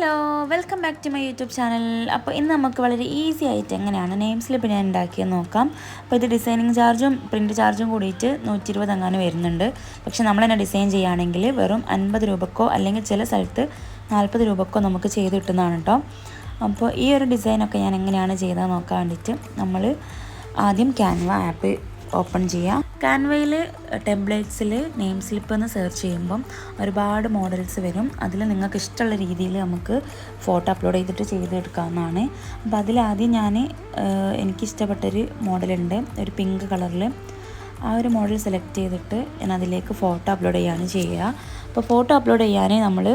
Hello welcome back to my YouTube channel. അപ്പോൾ ഇന്ന് നമുക്ക് വളരെ ഈസി ആയിട്ട് എങ്ങനെയാണ് നെയിം സ്ലിപ്പ് ഞാൻ ഉണ്ടാക്കിയത് നോക്കാം. അപ്പോൾ ഇത് ഡിസൈനിങ് ചാർജും പ്രിന്റ് ചാർജും കൂടിയിട്ട് നൂറ്റി ഇരുപത് അങ്ങനെ വരുന്നുണ്ട്. പക്ഷേ നമ്മൾ തന്നെ ഡിസൈൻ ചെയ്യുകയാണെങ്കിൽ വെറും അൻപത് രൂപക്കോ അല്ലെങ്കിൽ ചില സ്ഥലത്ത് നാൽപ്പത് രൂപക്കോ നമുക്ക് ചെയ്ത് കിട്ടുന്നതാണ് കേട്ടോ. അപ്പോൾ ഈ ഒരു ഡിസൈനൊക്കെ ഞാൻ എങ്ങനെയാണ് ചെയ്തത് നോക്കാൻ വേണ്ടിയിട്ട് നമ്മൾ ആദ്യം ക്യാൻവ ആപ്പ് ഓപ്പൺ ചെയ്യാം. കാൻവയിൽ ടെംപ്ലേറ്റ്സിൽ നെയിം സ്ലിപ്പ് എന്ന് സെർച്ച് ചെയ്യുമ്പം ഒരുപാട് മോഡൽസ് വരും. അതിൽ നിങ്ങൾക്ക് ഇഷ്ടമുള്ള രീതിയിൽ നമുക്ക് ഫോട്ടോ അപ്ലോഡ് ചെയ്തിട്ട് ചെയ്തെടുക്കാവുന്നതാണ്. അപ്പോൾ അതിലാദ്യം ഞാൻ എനിക്കിഷ്ടപ്പെട്ടൊരു മോഡലുണ്ട്. ഒരു പിങ്ക് കളറിൽ ആ ഒരു മോഡൽ സെലക്ട് ചെയ്തിട്ട് ഞാൻ അതിലേക്ക് ഫോട്ടോ അപ്ലോഡ് ചെയ്യുകയാണ് ചെയ്യുക അപ്പോൾ ഫോട്ടോ അപ്ലോഡ് ചെയ്യാൻ നമ്മൾ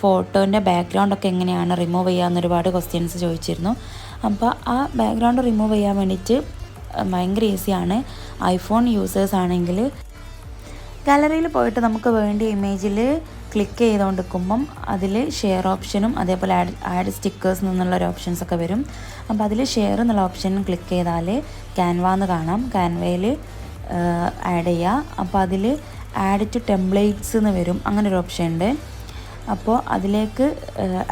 ഫോട്ടോന്റെ ബാക്ക്ഗ്രൗണ്ടൊക്കെ എങ്ങനെയാണ് റിമൂവ് ചെയ്യുക എന്നൊരുപാട് ക്വസ്റ്റ്യൻസ് ചോദിച്ചിരുന്നു. അപ്പോൾ ആ ബാക്ക്ഗ്രൗണ്ട് റിമൂവ് ചെയ്യാൻ വേണ്ടിയിട്ട് ഭയങ്കര ഈസിയാണ്. ഐഫോൺ യൂസേഴ്സ് ആണെങ്കിൽ ഗാലറിയിൽ പോയിട്ട് നമുക്ക് വേണ്ടിയ ഇമേജിൽ ക്ലിക്ക് ചെയ്തുകൊണ്ടിരിക്കുമ്പം അതിൽ ഷെയർ ഓപ്ഷനും അതേപോലെ ആഡ് ആഡ് സ്റ്റിക്കേഴ്സ് എന്നുള്ള ഒരു ഓപ്ഷൻസ് ഒക്കെ വരും. അപ്പോൾ അതിൽ ഷെയർ എന്നുള്ള ഓപ്ഷൻ ക്ലിക്ക് ചെയ്താൽ ക്യാൻവ എന്ന് കാണാം. ക്യാൻവയിൽ ആഡ് ചെയ്യുക അപ്പോൾ അതിൽ ആഡ് ടു ടെംപ്ലേറ്റ്സ് എന്ന് വരും. അങ്ങനെ ഒരു ഓപ്ഷൻ ഉണ്ട്. അപ്പോൾ അതിലേക്ക്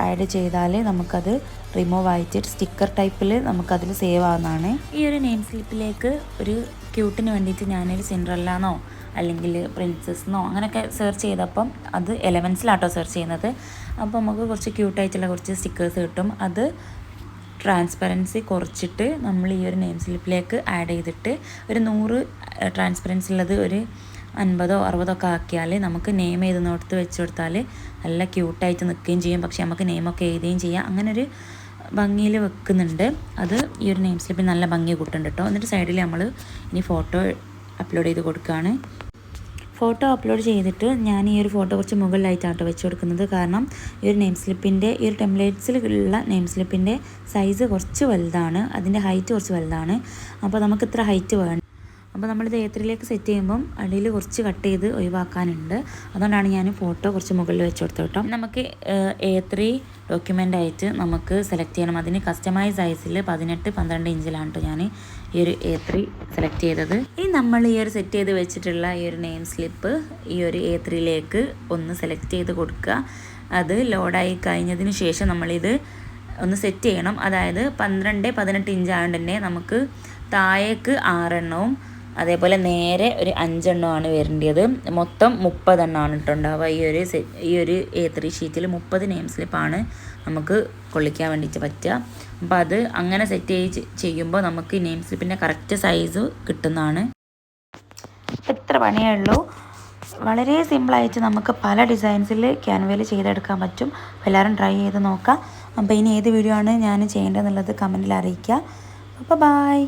ആഡ് ചെയ്താൽ നമുക്കത് റിമൂവ് ആയിട്ട് സ്റ്റിക്കർ ടൈപ്പിൽ നമുക്കതിൽ സേവ് ആവുന്നതാണ്. ഈ ഒരു നെയിം സ്ലിപ്പിലേക്ക് ഒരു ക്യൂട്ടിന് വേണ്ടിയിട്ട് ഞാനൊരു സിൻഡ്രല്ലാന്നോ അല്ലെങ്കിൽ പ്രിൻസസ്ന്നോ അങ്ങനെയൊക്കെ സെർച്ച് ചെയ്തപ്പം അത് എലവൻസിലാട്ടോ സെർച്ച് ചെയ്യുന്നത്. അപ്പോൾ നമുക്ക് കുറച്ച് ക്യൂട്ടായിട്ടുള്ള കുറച്ച് സ്റ്റിക്കേഴ്സ് കിട്ടും. അത് ട്രാൻസ്പെറൻസി കുറച്ചിട്ട് നമ്മൾ ഈ ഒരു നെയിം സ്ലിപ്പിലേക്ക് ആഡ് ചെയ്തിട്ട് ഒരു നൂറ് ട്രാൻസ്പെറൻസി ഉള്ളത് ഒരു അൻപതോ അറുപതോ ഒക്കെ ആക്കിയാൽ നമുക്ക് നെയിം എഴുതുന്നിടത്ത് വെച്ച് കൊടുത്താൽ നല്ല ക്യൂട്ടായിട്ട് നിൽക്കുകയും ചെയ്യും. പക്ഷേ നമുക്ക് നെയിമൊക്കെ എഴുതുകയും ചെയ്യാം. അങ്ങനൊരു ഭംഗിയിൽ വെക്കുന്നുണ്ട്. അത് ഈ ഒരു നെയിം സ്ലിപ്പിൽ നല്ല ഭംഗി കൂട്ടുന്നുണ്ട് കേട്ടോ എന്നിട്ട് സൈഡിൽ നമ്മൾ ഇനി ഫോട്ടോ അപ്ലോഡ് ചെയ്ത് കൊടുക്കുകയാണ് ഫോട്ടോ അപ്ലോഡ് ചെയ്തിട്ട് ഞാൻ ഈ ഒരു ഫോട്ടോ കുറച്ച് മുകളിലായിട്ടാണ് വെച്ച് കൊടുക്കുന്നത്. കാരണം ഈ ഒരു നെയിം സ്ലിപ്പിന്റെ ഈ ഒരു ടെംപ്ലേറ്റ്സിലുള്ള നെയിം സ്ലിപ്പിന്റെ സൈസ് കുറച്ച് വലുതാണ്. അതിന്റെ ഹൈറ്റ് കുറച്ച് വലുതാണ്. അപ്പോൾ നമുക്ക് ഇത്ര ഹൈറ്റ് വേണം അപ്പോൾ നമ്മളിത് ഏത്രിയിലേക്ക് സെറ്റ് ചെയ്യുമ്പം അടിയിൽ കുറച്ച് കട്ട് ചെയ്ത് ഒഴിവാക്കാനുണ്ട്. അതുകൊണ്ടാണ് ഞാൻ ഫോട്ടോ കുറച്ച് മുകളിൽ വെച്ച് കൊടുത്തത് കേട്ടോ. നമുക്ക് എ ത്രീ ഡോക്യുമെന്റ് ആയിട്ട് നമുക്ക് സെലക്ട് ചെയ്യണം. അതിന് കസ്റ്റമൈസ് സൈസിൽ പതിനെട്ട് പന്ത്രണ്ട് ഇഞ്ചിലാണ് ഞാൻ ഈ ഒരു എ ത്രീ സെലക്ട് ചെയ്തത്. ഇനി നമ്മൾ ഈ ഒരു സെറ്റ് ചെയ്ത് വെച്ചിട്ടുള്ള ഈ ഒരു നെയിം സ്ലിപ്പ് ഈ ഒരു എ ത്രീയിലേക്ക് ഒന്ന് സെലക്ട് ചെയ്ത് കൊടുക്കുക അത് ലോഡായി കഴിഞ്ഞതിന് ശേഷം നമ്മളിത് ഒന്ന് സെറ്റ് ചെയ്യണം. അതായത് പന്ത്രണ്ട് പതിനെട്ട് ഇഞ്ച് തന്നെ നമുക്ക് താഴേക്ക് ആറെണ്ണവും അതേപോലെ നേരെ ഒരു അഞ്ചെണ്ണമാണ് വരേണ്ടത്. മൊത്തം മുപ്പതെണ്ണമാണ് ഇട്ടുണ്ടാവുക ഈ ഒരു ഈ ഒരു എ ത്രീ ഷീറ്റിൽ മുപ്പത് നെയിം സ്ലിപ്പാണ് നമുക്ക് കൊള്ളിക്കാൻ വേണ്ടിയിട്ട് പറ്റുക. അപ്പോൾ അത് അങ്ങനെ സെറ്റ് ചെയ്ത് ചെയ്യുമ്പോൾ നമുക്ക് നെയിം സ്ലിപ്പിന്റെ കറക്റ്റ് സൈസ് കിട്ടുന്നതാണ്. ഇത്ര പണിയേ ഉള്ളൂ. വളരെ സിമ്പിളായിട്ട് നമുക്ക് പല ഡിസൈൻസിൽ ക്യാൻവയിൽ ചെയ്തെടുക്കാൻ പറ്റും. എല്ലാവരും ട്രൈ ചെയ്ത് നോക്കാം. അപ്പോൾ ഇനി ഏത് വീഡിയോ ആണ് ഞാൻ ചെയ്യേണ്ടതെന്നുള്ളത് കമന്റിൽ അറിയിക്കുക. അപ്പോൾ ബായ്